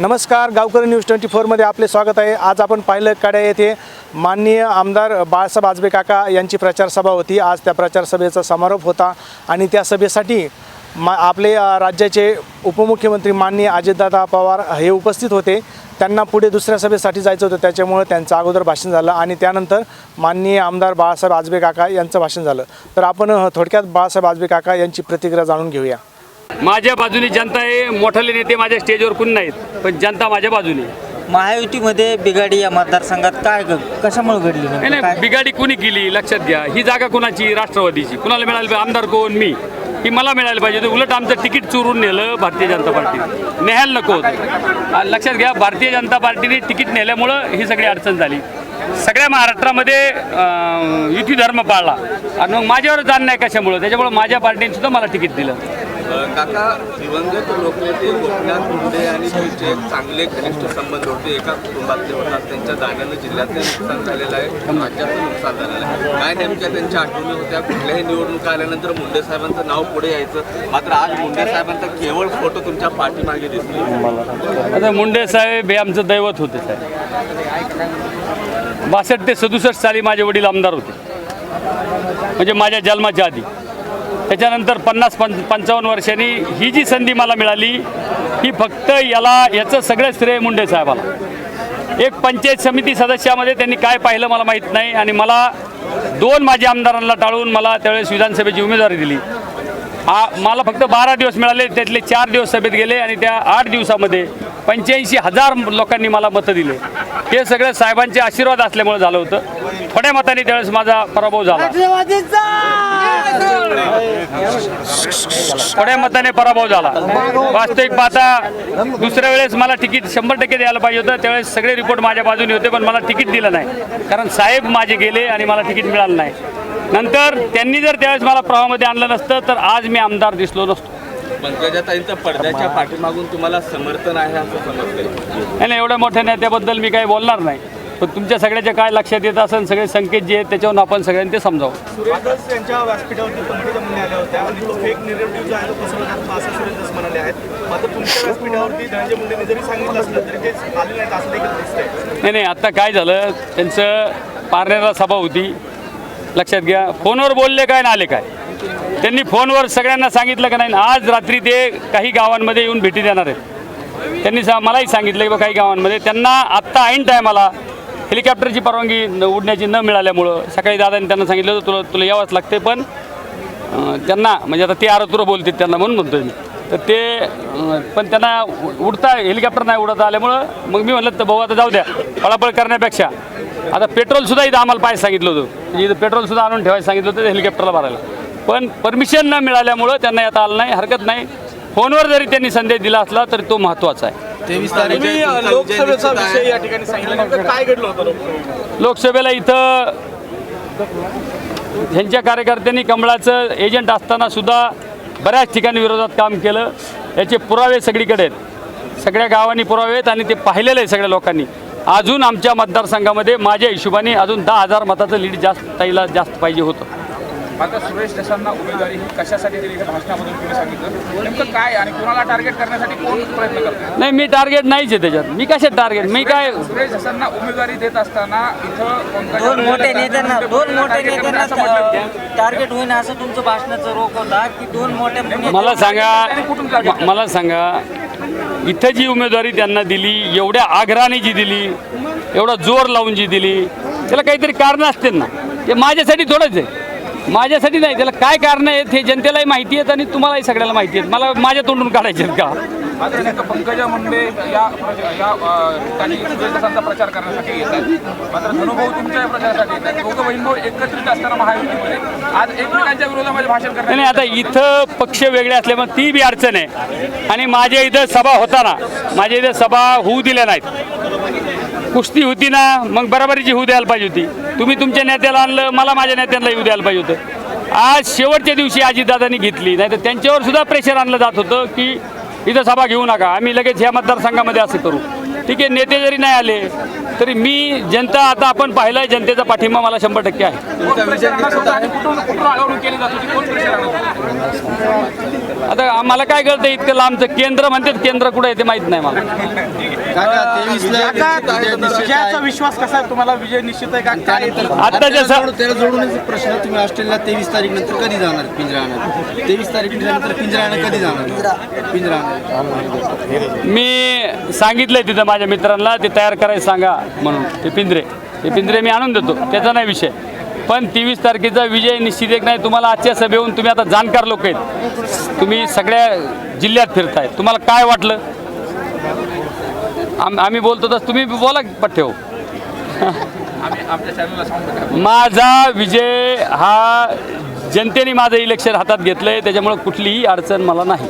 नमस्कार गावकरी news twenty फोरमध्ये आपले स्वागत आहे. आज आपण पाहिलं काड्या येथे माननीय आमदार बाळासाहेब आजबे काका यांची प्रचारसभा होती. आज त्या प्रचार सभेचा समारोप होता आणि त्या सभेसाठी मा आपले राज्याचे उपमुख्यमंत्री माननीय अजितदादा पवार हे उपस्थित होते. त्यांना पुढे दुसऱ्या सभेसाठी जायचं होतं. त्याच्यामुळं त्यांचं अगोदर भाषण झालं आणि त्यानंतर माननीय आमदार बाळासाहेब आजबे काका यांचं भाषण झालं. तर आपण थोडक्यात बाळासाहेब आजबे काका यांची प्रतिक्रिया जाणून घेऊया. माझ्या बाजूने जनता आहे मोठाले नेते माझ्या स्टेजवर कोणी नाहीत पण जनता माझ्या बाजूने. महायुतीमध्ये बिगाडी या मतदारसंघात काय कशामुळे घडली नाही नेमकं? नाही काय बिगाडी कुणी केली लक्षात घ्या. ही जागा कोणाची? राष्ट्रवादीची. कुणाला मिळाली पाहिजे? आमदार कोण? मी. ही मला मिळाली पाहिजे. होती. उलट आमचं तिकीट चोरून नेलं भारतीय जनता पार्टी. न्यायला नको होतं. आ, लक्षात घ्या भारतीय जनता पार्टीने तिकीट नेल्यामुळं ही सगळी अडचण झाली. सगळ्या महाराष्ट्रामध्ये अं, युती धर्म पाळला. आणि मग माझ्यावर जाण नाही कशामुळं? त्याच्यामुळं माझ्या पार्टीने सुद्धा मला तिकीट दिलं. काका दिवंगत लोकनेते गोपीनाथ मुंडे आणि त्यांचे चांगले घनिष्ठ संबंध होते. एका कुटुंबातले होतात. त्यांच्या जाण्यानं जिल्ह्यातलं नुकसान झालेलं आहे. राज्याचं नुकसान झालेलं आहे. काय नेमक्या त्यांच्या आठवणी होत्या? कुठल्याही निवडणुका आल्यानंतर मुंडे साहेबांचं नाव पुढे यायचं. मात्र आज मुंडे साहेबांचा केवळ फोटो तुमच्या पाठीमागे दिसतो आता मुंडे साहेब हे आमचं दैवत होते साहेब. बासष्ट ते सदुसष्ट साली माझे वडील आमदार होते. म्हणजे माझ्या जन्माच्या आधी. त्याच्यानंतर पन्नास पं पंचावन्न वर्षांनी ही जी संधी मला मिळाली ही फक्त याला याचं सगळं श्रेय मुंडे साहेबाला. एक पंचायत समिती सदस्यामध्ये त्यांनी काय पाहिलं मला माहीत नाही आणि मला दोन माझ्या आमदारांना टाळून मला त्यावेळेस विधानसभेची उमेदवारी दिली. आ मला फक्त बारा दिवस मिळाले त्यातले चार दिवस सभेत गेले आणि त्या आठ दिवसामध्ये पंच्याऐंशी हजार लोकांनी मला मतं दिले. हे सगळं साहेबांचे आशीर्वाद असल्यामुळे झालं होतं. थोड्या मताने त्यावेळेस माझा पराभव झाला. थोड्या मताने पराभव झाला? वास्तविक पाहता दुसऱ्या वेळेस मला तिकीट शंभर टक्के द्यायला पाहिजे होतं. त्यावेळेस सगळे रिपोर्ट माझ्या बाजूने होते पण मला तिकीट दिलं नाही. कारण साहेब माझे गेले आणि मला तिकीट मिळालं नाही. नंतर त्यांनी जर त्यावेळेस मला प्रवाहामध्ये आणलं नसतं तर आज मी आमदार दिसलो नसतो. पंकजाताईंचं पडद्याच्या पाठीमागून तुम्हाला समर्थन आहे असं नाही नाही, एवढ्या मोठ्या नेत्याबद्दल मी काही बोलणार नाही. पण तुमच्या सगळ्याच्या काय लक्षात येत असेल सगळे संकेत जे आहेत त्याच्यावरून आपण सगळ्यांनी ते समजावं. सुरेश दस यांच्या व्यासपीठावरती पंकजा मुंडे आल्या होत्या आणि तो फेक निरेटिव्ह जो आहे तो पसरवत होता असं सुरेश दस म्हणाले आहेत. मात्र तुमच्या व्यासपीठावरती धनंजय मुंडेंनी जरी सांगितलं असलं तरी ते आले नाहीत असं देखील दिसतंय. नाही नाही आत्ता काय झालं त्यांचं पारनेरला सभा होती. लक्षात घ्या फोनवर बोलले काय ना आले काय? त्यांनी फोनवर सगळ्यांना सांगितलं का नाही? आज रात्री ते काही गावांमध्ये येऊन भेटी देणार आहेत. त्यांनी सा मलाही सांगितलं की बा काही गावांमध्ये. त्यांना आत्ता ऐन टायमाला हेलिकॉप्टरची परवानगी न उडण्याची न मिळाल्यामुळं सकाळी दादांनी त्यांना सांगितलं होतं तुला तुला यावंच लागते पण त्यांना म्हणजे आता ते आरतुरं बोलतात त्यांना म्हणून म्हणतोय मी. तर ते पण त्यांना उ- उडता हेलिकॉप्टर नाही उडत आल्यामुळं मग मी म्हणलं तर भाऊ आता जाऊ द्या पळापळ करण्यापेक्षा. आता पेट्रोलसुद्धा इथं आम्हाला पाहायला सांगितलं होतं. म्हणजे इथं पेट्रोलसुद्धा आणून ठेवायला सांगितलं होतं हेलिकॉप्टरला भरायला पण परमिशन न मिळाल्यामुळं त्यांना येता आलं नाही हरकत नाही. फोनवर जरी त्यांनी संदेश दिला असला तरी तो महत्त्वाचा आहे. तेवीस तुम्ही अ, लोकसभेचा विषय या ठिकाणी सांगितलं. नेमकं काय घडलं होतं लोकसभेत? लोकसभेला इथं ह्यांच्या कार्यकर्त्यांनी कमळाचं एजंट असताना सुद्धा बऱ्याच ठिकाणी विरोधात काम केलं. याचे पुरावे सगळीकडे आहेत. सगळ्या गावांनी पुरावे आहेत आणि ते पाहिलेलं आहे सगळ्या लोकांनी. अजून आमच्या मतदारसंघामध्ये माझ्या हिशोबाने अजून दहा हजार मताचं लीड जास्त ताईला जास्त पाहिजे होतं. आता सुरेश दसांना उमेदवारी ही कशासाठी दिली भाषणामधून तुम्ही सांगितलं. नेमकं काय आणि कोणाला टार्गेट करण्यासाठी कोण प्रयत्न करतो नाही मी टार्गेट नाहीच आहे त्याच्यात. मी कशात टार्गेट मी काय सुरेश दसांना उमेदवारी देत असताना इथं दोन मोठे नेत्यांना दोन मोठे नेत्यांना टार्गेट होईन असं तुमचं भाषणाचं रोख होता की दोन मोठ्या मला सांगा मला सांगा इथं जी उमेदवारी त्यांना दिली एवढ्या आग्रहाने जी दिली एवढा जोर लावून जी दिली त्याला काहीतरी कारणं असतील ना. ते माझ्यासाठी थोडंच आहे. माझ्यासाठी नाही त्याला काय कारणं आहेत हे जनतेलाही माहिती आहेत आणि तुम्हालाही सगळ्याला माहिती आहेत. मला माझ्या तोंडून काढायचे आहेत का? पंकजा मुंडे या ठिकाणी प्रचार करण्यासाठी येतात मात्र धनुभाऊ तुमच्या या प्रचारासाठी येतात दोघं बहीण भाऊ एकत्रित असताना महायुतीमध्ये. आज एकमेकांच्या विरोधामध्ये भाषण नाही नाही, करण्यात आता इथं पक्ष वेगळे असल्यामुळे ती बी अडचण आहे. आणि माझ्या इथं सभा होताना माझ्या इथं सभा होऊ दिल्या नाहीत. कुस्ती होती ना मग बराबरीची होऊ द्यायला पाहिजे होती. तुम्ही तुमच्या नेत्याला आणलं मला माझ्या नेत्यांना येऊ द्यायला पाहिजे होतं. आज शेवटच्या दिवशी अजितदादांनी घेतली नाही तर त्यांच्यावर सुद्धा प्रेशर आणलं जात होतं की इथं सभा घेऊ नका आम्ही लगेच ह्या मतदारसंघामध्ये असं करू. ठीक आहे नेते जरी नाही आले तरी मी जनता आता आपण पाहिलं जनतेचा पाठिंबा मला शंभर टक्के आहे. आता आम्हाला काय कळतं इतकं लांबचं केंद्र म्हणतात केंद्र कुठं आहे ते माहीत नाही मला. विजयाचा विश्वास कसा आहे? तुम्हाला विजय निश्चित आहे का? काय आत्ताच्या स- त्याला जोडूनच प्रश्न तुम्ही ऑस्ट्रेलिया तेवीस तारीख नंतर कधी जाणार? पिंजरा आणत तेवीस तारीख नंतर पिंजरा आणत कधी जाणार? पिंजरा मी सांगितलंय तिथं माझ्या मित्रांना ते तयार करायला सांगा म्हणून. ते पिंजरे. ते पिंजरे मी आणून देतो. त्याचा नाही विषय. पण तेवीस तारखेचा विजय निश्चित एक नाही. तुम्हाला आजच्या सभेहून तुम्ही आता जाणकार लोक आहेत. तुम्ही सगळ्या जिल्ह्यात फिरताय. तुम्हाला काय वाटलं? आम आम्ही बोलतो तसं. तुम्ही बोला पठ्ठेव आम्ही हो. माझा विजय हा जनतेने माझं इलेक्शन हातात घेतलंय. त्याच्यामुळं कुठलीही अडचण मला नाही.